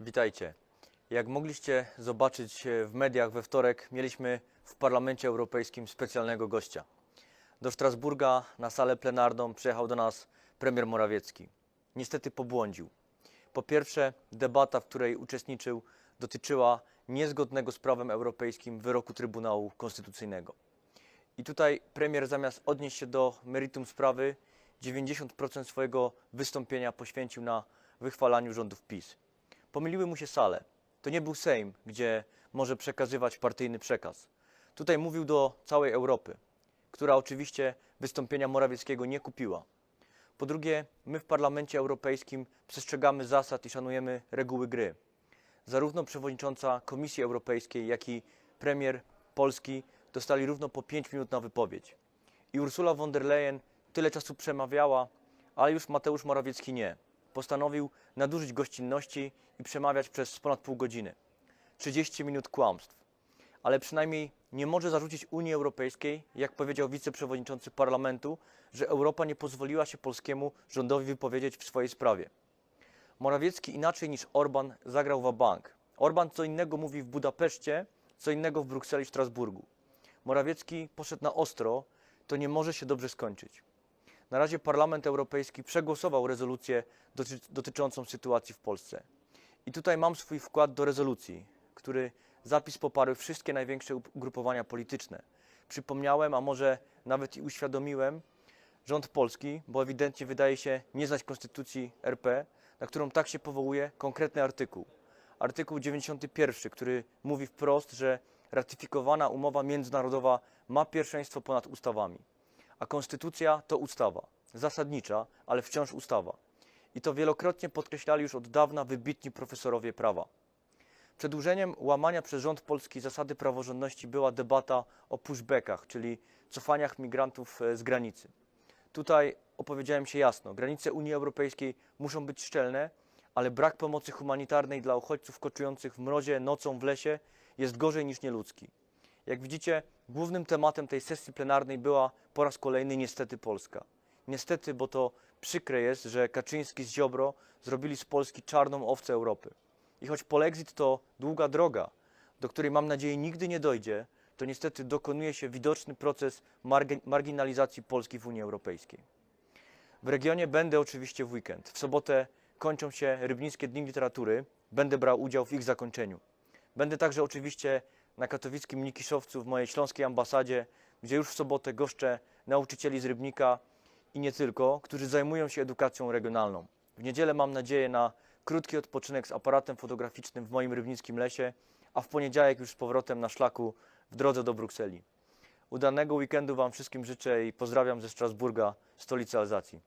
witajcie. Jak mogliście zobaczyć e, w mediach we wtorek, mieliśmy w Parlamencie Europejskim specjalnego gościa. Do Strasburga na salę plenarną przyjechał do nas premier Morawiecki. Niestety pobłądził. Po pierwsze, debata, w której uczestniczył, dotyczyła niezgodnego z prawem europejskim wyroku Trybunału Konstytucyjnego. I tutaj premier zamiast odnieść się do meritum sprawy, 90% swojego wystąpienia poświęcił na wychwalaniu rządów PiS. Pomyliły mu się sale. To nie był Sejm, gdzie może przekazywać partyjny przekaz. Tutaj mówił do całej Europy, która oczywiście wystąpienia Morawieckiego nie kupiła. Po drugie, my w Parlamencie Europejskim przestrzegamy zasad i szanujemy reguły gry. Zarówno przewodnicząca Komisji Europejskiej, jak i premier Polski dostali równo po 5 minut na wypowiedź. I Ursula von der Leyen tyle czasu przemawiała, ale już Mateusz Morawiecki nie. Postanowił nadużyć gościnności i przemawiać przez ponad pół godziny. 30 minut kłamstw. Ale przynajmniej nie może zarzucić Unii Europejskiej, jak powiedział wiceprzewodniczący parlamentu, że Europa nie pozwoliła się polskiemu rządowi wypowiedzieć w swojej sprawie. Morawiecki inaczej niż Orban zagrał w bank. Orban co innego mówi w Budapeszcie, co innego w Brukseli, w Strasburgu. Morawiecki poszedł na ostro, to nie może się dobrze skończyć. Na razie Parlament Europejski przegłosował rezolucję doty dotyczącą sytuacji w Polsce. I tutaj mam swój wkład do rezolucji, który zapis poparły wszystkie największe ugrupowania polityczne. Przypomniałem, a może nawet i uświadomiłem rząd polski, bo ewidentnie wydaje się nie znać Konstytucji RP, na którą tak się powołuje konkretny artykuł. Artykuł 91, który mówi wprost, że ratyfikowana umowa międzynarodowa ma pierwszeństwo ponad ustawami. A konstytucja to ustawa, zasadnicza, ale wciąż ustawa. I to wielokrotnie podkreślali już od dawna wybitni profesorowie prawa. Przedłużeniem łamania przez rząd polski zasady praworządności była debata o pushbackach, czyli cofaniach migrantów e, z granicy. Tutaj opowiedziałem się jasno. Granice Unii Europejskiej muszą być szczelne, ale brak pomocy humanitarnej dla uchodźców koczujących w mrozie, nocą w lesie jest gorzej niż nieludzki. Jak widzicie, głównym tematem tej sesji plenarnej była po raz kolejny niestety Polska. Niestety, bo to przykre jest, że Kaczyński z Ziobro zrobili z Polski czarną owcę Europy. I choć polexit to długa droga, do której mam nadzieję nigdy nie dojdzie, to niestety dokonuje się widoczny proces margi- marginalizacji Polski w Unii Europejskiej. W regionie będę oczywiście w weekend. W sobotę kończą się Rybnickie Dni Literatury. Będę brał udział w ich zakończeniu. Będę także oczywiście na katowickim Nikiszowcu w mojej śląskiej ambasadzie, gdzie już w sobotę goszczę nauczycieli z Rybnika i nie tylko, którzy zajmują się edukacją regionalną. W niedzielę mam nadzieję na krótki odpoczynek z aparatem fotograficznym w moim rybnickim lesie, a w poniedziałek już z powrotem na szlaku w drodze do Brukseli. Udanego weekendu Wam wszystkim życzę i pozdrawiam ze Strasburga, stolicy Alzacji.